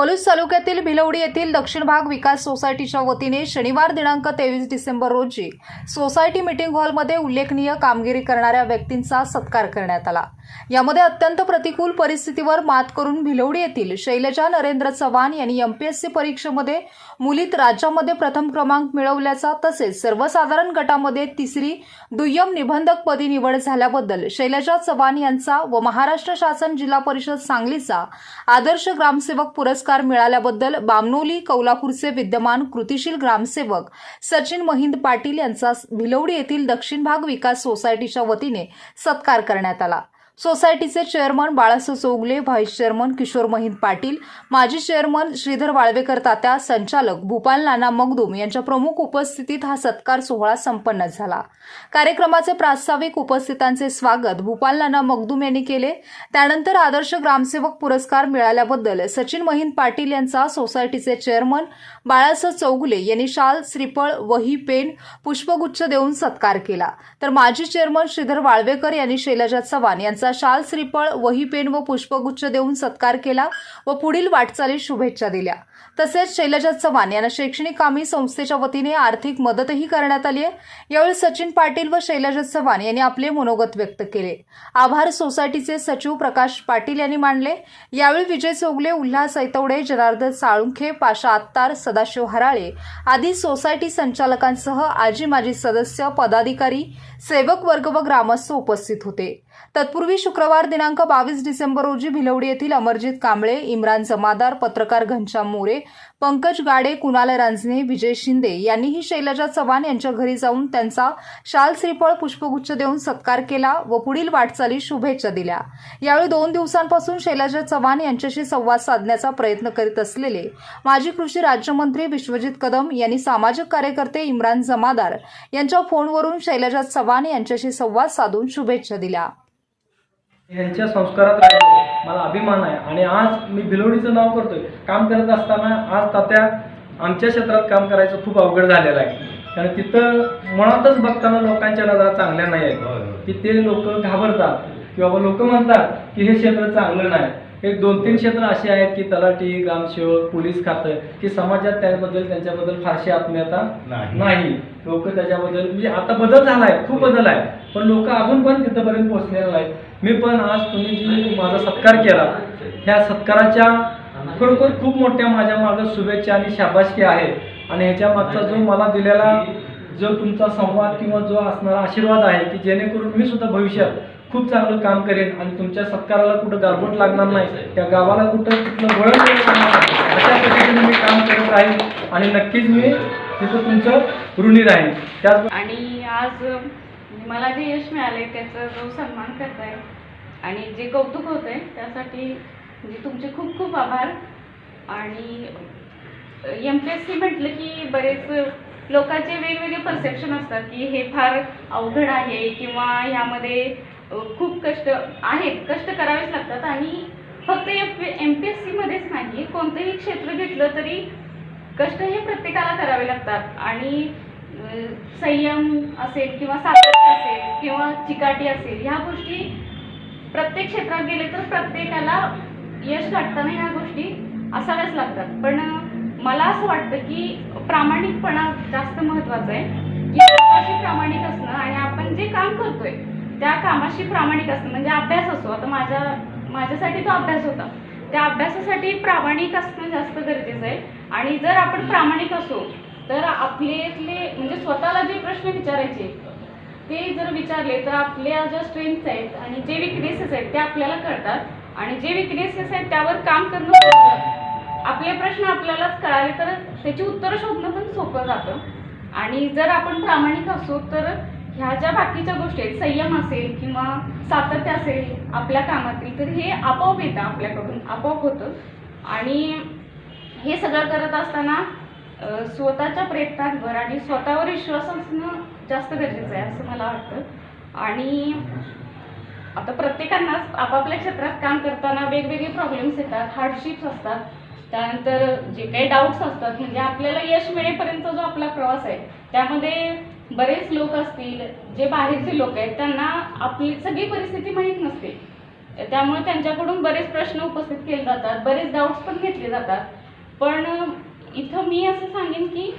पलूस तालुक्यातील भिलवडी येथील दक्षिण भाग विकास सोसायटीच्या वतीने शनिवार दिनांक तेवीस डिसेंबर रोजी सोसायटी मीटिंग हॉलमध्ये उल्लेखनीय कामगिरी करणाऱ्या व्यक्तींचा सत्कार करण्यात आला. यामध्ये अत्यंत प्रतिकूल परिस्थितीवर मात करून भिलवडी येथील शैलजा नरेंद्र चव्हाण यांनी एमपीएससी परीक्षेमध्ये मुलीत राज्यामध्ये प्रथम क्रमांक मिळवल्याचा तसेच सर्वसाधारण गटामध्ये तिसरी दुय्यम निबंधकपदी निवड झाल्याबद्दल शैलजा चव्हाण यांचा व महाराष्ट्र शासन जिल्हा परिषद सांगलीचा आदर्श ग्रामसेवक पुरस्कार मिळाल्याबद्दल बामनोली कौलापूरचे विद्यमान कृतिशील ग्रामसेवक सचिन महिंद पाटील यांचा भिलवडी येथील दक्षिण भाग विकास सोसायटीच्या वतीने सत्कार करण्यात आला. सोसायटीचे chairman Balaso Chougule vice chairman Kishor Mahind Patil माजी चेअरमन श्रीधर वाळवेकर तात्या संचालक भूपाल नाना मगदूम यांच्या प्रमुख उपस्थितीत हा सत्कार सोहळा संपन्न झाला. कार्यक्रमाचे प्रास्ताविक उपस्थितांचे स्वागत भूपाल नाना मगदूम यांनी केले. त्यानंतर आदर्श ग्रामसेवक पुरस्कार मिळाल्याबद्दल सचिन महिंद पाटील यांचा सोसायटीचे चेअरमन बाळासो चौगुले यांनी शाल श्रीफळ वही पेन पुष्पगुच्छ देऊन सत्कार केला. तर माजी चेअरमन श्रीधर वाळवेकर यांनी शैलजा चव्हाण यांचा शाल श्रीफळ वही पेन व पुष्पगुच्छ देऊन सत्कार केला व पुढील वाटचालीस शुभेच्छा दिल्या. तसेच शैलजा चव्हाण यांना शैक्षणिक कामी संस्थेच्या वतीने आर्थिक मदतही करण्यात आली आहे. यावेळी सचिन पाटील व शैलजा चव्हाण यांनी आपले मनोगत व्यक्त केले. आभार सोसायटीचे सचिव प्रकाश पाटील यांनी मांडले यावेळी विजय चोगले उल्हास ऐतवडे जनार्दन साळुंखे पाशा आत्तार सदाशिव हराळे आदी सोसायटी संचालकांसह आजी माजी सदस्य पदाधिकारी सेवक वर्ग व ग्रामस्थ उपस्थित होते. तत्पूर्वी शुक्रवार दिनांक बावीस डिसेंबर रोजी भिलवडी येथील अमरजित कांबळे इम्रान जमादार पत्रकार घनश्याम मोरे पंकज गाडे कुणाल रांजणे विजय शिंदे यांनीही शैलजा चव्हाण यांच्या घरी जाऊन त्यांचा शाल श्रीफळ पुष्पगुच्छ देऊन सत्कार केला व पुढील वाटचाली शुभेच्छा दिल्या. यावेळी दोन दिवसांपासून शैलजा चव्हाण यांच्याशी संवाद साधण्याचा प्रयत्न करीत असलेले माजी कृषी राज्यमंत्री विश्वजित कदम यांनी सामाजिक कार्यकर्ते इम्रान जमादार यांच्या फोनवरून शैलजा चव्हाण यांच्याशी संवाद साधून शुभेच्छा दिल्या. यांच्या संस्कारात राहिलो. मला अभिमान आहे. आणि आज मी भिलोडीचं नाव करतोय. काम करत असताना आज तात्या आमच्या क्षेत्रात काम करायचं खूप अवघड झालेलं आहे. कारण तिथं मुळातच बघताना लोकांच्या नजरा चांगल्या नाही आहेत. की ते लोक घाबरतात. किंवा लोक म्हणतात की हे क्षेत्र चांगलं नाही. हे दोन तीन क्षेत्र असे आहेत की तलाठी ग्रामसेवक पोलीस खातं की समाजात त्याबद्दल त्यांच्याबद्दल फारशी आत्मीयता नाही. नाही. लोक त्याच्याबद्दल म्हणजे आता बदल झालाय खूप बदल आहे. पण लोक अजून पण तिथपर्यंत पोहोचलेले आहेत मी पण आज तुम्ही जी माझा सत्कार केला ह्या सत्काराच्या खरोखर खूप मोठ्या माझ्या मागं शुभेच्छा आणि शाबासकी आहे. आणि ह्याच्या मागचा जो मला दिलेला जो तुमचा संवाद किंवा जो असणारा आशीर्वाद आहे की जेणेकरून मी सुद्धा भविष्यात खूप चांगलं काम करेन आणि तुमच्या सत्काराला कुठं गारबोट लागणार नाही. त्या गावाला कुठं कुठलं वळण अशा पद्धतीने मी काम करत राहील आणि नक्कीच मी तिथं तुमचं ऋणी राहील त्याच आणि आज मला जे यश मिळालंय त्याचा जो सन्मान करताय आणि जे कौतुक होतंय त्यासाठी म्हणजे तुमचे खूप खूप आभार. आणि एम पी एस सी म्हटलं की बरेच लोकांचे वेगवेगळे परसेप्शन असतात की हे फार अवघड आहे किंवा ह्यामध्ये खूप कष्ट आहेत. कष्ट करावेच लागतात. आणि फक्त एम पी एस सीमध्येच नाही कोणतंही क्षेत्र घेतलं तरी कष्ट हे प्रत्येकाला करावे लागतात. आणि संयम असेल किंवा सातत्य असेल किंवा चिकाटी असेल ह्या गोष्टी प्रत्येक क्षेत्रात गेले तर प्रत्येकाला यश गाठताना ह्या गोष्टी असाव्याच लागतात. पण मला असं वाटतं की प्रामाणिकपणा जास्त महत्त्वाचा आहे. की प्रामाणिक असणं आणि आपण जे काम करतोय त्या कामाशी प्रामाणिक असणं म्हणजे अभ्यास असो. आता माझ्या माझ्यासाठी तो अभ्यास होता. त्या अभ्यासासाठी प्रामाणिक असणं जास्त गरजेचं आहे. आणि जर आपण प्रामाणिक असो तर आपल्यातले म्हणजे स्वतःला जे प्रश्न विचारायचे ते जर विचारले तर आपल्या ज्या स्ट्रेंथ्स आहेत आणि जे विकनेसेस आहेत ते आपल्याला कळतात. आणि जे विकनेसेस आहेत त्यावर काम करणं आपले प्रश्न आपल्यालाच कळाले तर त्याची उत्तरं शोधणं पण सोपं जातं. आणि जर आपण प्रामाणिक असो तर ह्या ज्या बाकीच्या गोष्टी आहेत संयम असेल किंवा सातत्य असेल आपल्या कामातील तर हे आपोआप येतं आपल्याकडून आपोआप होतं. आणि हे सगळं करत असताना स्वतःच्या प्रयत्नांवर आणि स्वतःवर विश्वास असणं जास्त गरजेचं आहे असं मला वाटतं. आणि आता प्रत्येकांनाच आपापल्या क्षेत्रात काम करताना वेगवेगळे प्रॉब्लेम्स येतात हार्डशिप्स असतात. त्यानंतर जे काही डाऊट्स असतात म्हणजे आपल्याला यश मिळेपर्यंत जो आपला प्रवास आहे त्यामध्ये बरेच लोक असतील जे बाहेरचे लोक आहेत त्यांना आपली सगळी परिस्थिती माहीत नसते. त्यामुळे त्यांच्याकडून बरेच प्रश्न उपस्थित केले जातात बरेच डाऊट्स पण घेतले जातात. पण इथं मी असं सांगेन की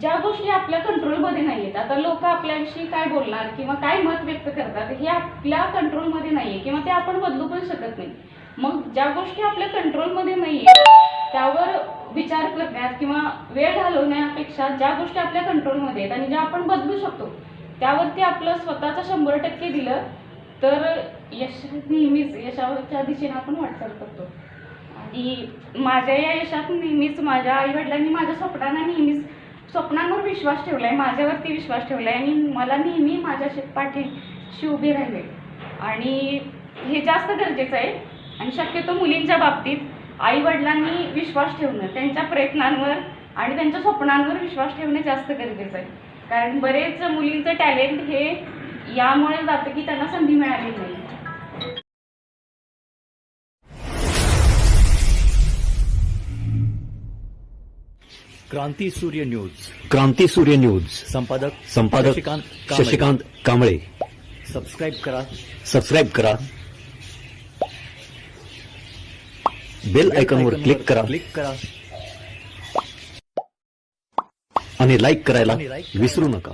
ज्या गोष्टी आपल्या कंट्रोलमध्ये नाही आहेत आता लोक आपल्याविषयी काय बोलणार किंवा काय मत व्यक्त करतात हे आपल्या कंट्रोलमध्ये नाही आहे किंवा ते आपण बदलू पण शकत नाही. मग ज्या गोष्टी आपल्या कंट्रोलमध्ये नाही आहेत त्यावर विचार करण्यात किंवा वेळ घालवण्यापेक्षा ज्या गोष्टी आपल्या कंट्रोलमध्ये आहेत आणि ज्या आपण बदलू शकतो त्यावरती आपलं स्वतःचं शंभर टक्के दिलं तर यश नेहमीच यशाच्या दिशेने आपण वाटचाल करतो. आणि माझ्या या यशात नेहमीच माझ्या आईवडिलांनी माझ्या स्वप्नांना नेहमीच स्वप्नांवर विश्वास ठेवला आहे माझ्यावरती विश्वास ठेवला आहे आणि मला नेहमी माझ्या पाठीशी उभे राहिले. आणि हे जास्त गरजेचं आहे आणि शक्यतो मुलींच्या बाबतीत आई वडिलांनी विश्वास ठेवणं त्यांच्या प्रयत्नांवर आणि त्यांच्या स्वप्नांवर विश्वास ठेवणे जास्त गरजेचं आहे. कारण बरेच मुलींचं टॅलेंट हे यामुळे जातं की त्यांना संधी मिळाली नाही. क्रांती सूर्य न्यूज. क्रांती सूर्य न्यूज. संपादक संपादक. शशिकांत कांबळे. सबस्क्राईब करा. सबस्क्राईब करा. बेल आयकॉनवर क्लिक करा. क्लिक करा. आणि लाईक करायला विसरू नका.